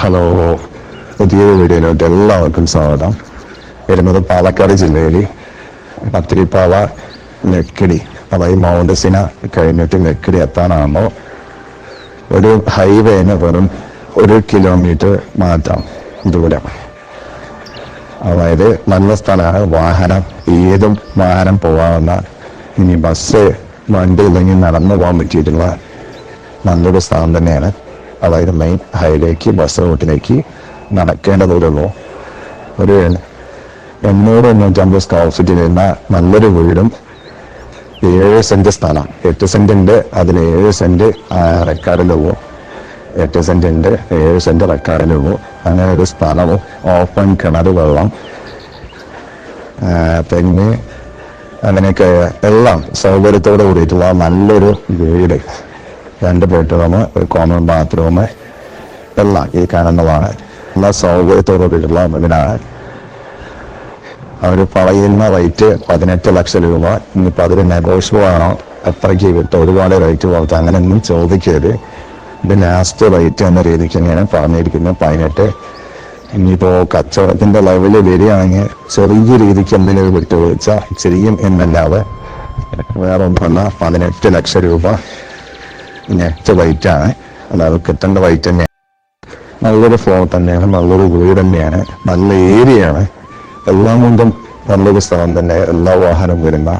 Hello പുതിയൊരു വീഡിയോയിലോട്ട് എല്ലാവർക്കും സ്വാഗതം. വരുന്നത് പാലക്കാട് ജില്ലയിൽ പത്തിരിപ്പാല നെക്കിടി അതായത് മൗണ്ട് സിന കഴിഞ്ഞിട്ട് നെക്കിടി എത്താനാണോ ഒരു ഹൈവേന് വെറും ഒരു കിലോമീറ്റർ മാറ്റാം ദൂരം. അതായത് നല്ല സ്ഥലമാണ് വാഹനം ഏതും വാഹനം പോകാവുന്ന ഇനി ബസ് വണ്ടി ഇല്ലെങ്കിൽ നടന്നു പോകാൻ പറ്റിയിട്ടുള്ള നല്ലൊരു സ്ഥലം തന്നെയാണ്. അതായത് മെയിൻ ഹൈവേക്ക് ബസ് റൂട്ടിലേക്ക് നടക്കേണ്ട ഒരു എണ്ണൂറ് എണ്ണൂറ്റമ്പത് സ്ക്വയർ ഫീറ്റ് വരുന്ന നല്ലൊരു വീടും ഏഴ് സെന്റ് സ്ഥലം. എട്ട് സെന്റ് ഉണ്ട് അതിൽ ഏഴ് സെന്റ് റെക്കാർഡിലുള്ളൂ എട്ട് സെന്റ് ഉണ്ട് ഏഴ് സെന്റ് റെക്കാർഡിലുള്ളൂ അങ്ങനെ ഒരു സ്ഥലവും ഓപ്പൺ കിണർ വെള്ളം തെങ്ങ് അങ്ങനെയൊക്കെ എല്ലാം സൗകര്യത്തോടെ കൂടിയിട്ടുള്ള നല്ലൊരു വീട്. രണ്ട് ബെഡ്റൂം ഒരു കോമൺ ബാത്റൂം എല്ലാം ഈ കാണുന്നതാണ്. എല്ലാ സൗകര്യത്തോട് കൂടിയിട്ടുള്ള വീടാണ് അവർ പറയുന്ന റേറ്റ് പതിനെട്ട് ലക്ഷം രൂപ. ഇനിയിപ്പോൾ അതിൽ നെഗോഷ്യബിൾ ആണോ? എത്രയ്ക്ക് കിട്ടും ഒരുപാട് റേറ്റ് പോലത്തെ അങ്ങനെയൊന്നും ചോദിക്കരുത്. ഇത് ലാസ്റ്റ് റേറ്റ് എന്ന രീതിക്ക് തന്നെയാണ് പറഞ്ഞിരിക്കുന്നത് പതിനെട്ട്. ഇനിയിപ്പോൾ കച്ചവടത്തിന്റെ ലെവൽ വരികയാണെങ്കിൽ ചെറിയ രീതിക്ക് എന്തെങ്കിലും വിട്ടുവീഴ്ച ചെയ്യും എന്നല്ലാതെ വേറെ ഒന്നല്ല പതിനെട്ട് ലക്ഷം രൂപ. നെറ്റ് വൈറ്റാണ്. അല്ലാതെ കിട്ടേണ്ട വൈറ്റ് തന്നെയാണ്. നല്ലൊരു ഫ്ലോർ തന്നെയാണ് നല്ലൊരു വീട് തന്നെയാണ് നല്ല ഏരിയയാണ്. എല്ലാം കൊണ്ടും നല്ലൊരു സ്ഥലം തന്നെ എല്ലാ വാഹനം വരുന്ന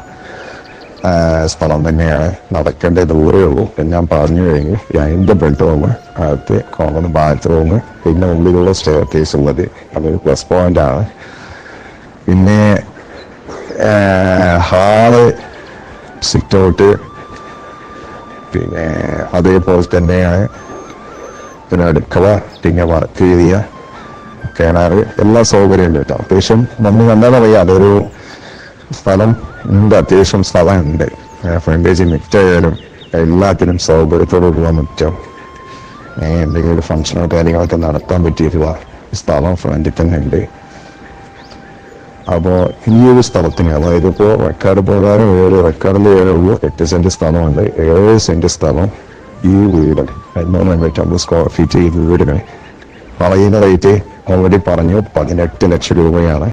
സ്ഥലം തന്നെയാണ്. നടക്കേണ്ട ദൂരേ ഉള്ളൂ. ഞാൻ പറഞ്ഞു കഴിഞ്ഞു. അതിന്റെ ബെഡ്റൂം അകത്ത് കോമൺ ബാത്റൂം പിന്നെ ഉള്ളിലുള്ള സ്റ്റേ കേസ് ഉള്ളത്. അതൊരു പ്ലസ് പോയിന്റ് ആണ്. പിന്നെ ഹാൾ സിറ്റ് ഔട്ട് പിന്നെ അതേപോലെ തന്നെയാണ് പിന്നെ അടുക്കള പിന്നെ വർക്ക് ഏരിയ കിണറ് എല്ലാ സൗകര്യം ഉണ്ട് കേട്ടോ. അത്യാവശ്യം നമ്മൾ കണ്ടാൽ അറിയാം. അതൊരു സ്ഥലം ഉണ്ട്. അത്യാവശ്യം സ്ഥലം ഉണ്ട് ഫ്രണ്ടേജ് മിറ്റായാലും എല്ലാത്തിനും സൗകര്യത്തോട് മുറ്റം ഏ, എന്തെങ്കിലും ഒരു ഫംഗ്ഷനോ കാര്യങ്ങളൊക്കെ നടത്താൻ പറ്റിയിട്ടുള്ള സ്ഥലം ഫ്രണ്ടിൽ തന്നെ ഉണ്ട്. അപ്പോൾ ഈ ഒരു സ്ഥലത്തിന് അതായത് ഇപ്പോൾ റെക്കാർഡ് പ്രകാരം ഏഴ് റെക്കാർഡിൽ ഏഴുള്ളൂ. എട്ട് സെന്റ് സ്ഥലമുണ്ട്. ഏഴ് സെന്റ് സ്ഥലം ഈ വീട് എണ്ണൂറ്റമ്പത് സ്ക്വയർ ഫീറ്റ് ഈ വീടിന്. പറയുന്ന റേറ്റ് ഓൾറെഡി പറഞ്ഞു പതിനെട്ട് ലക്ഷം രൂപയാണ്.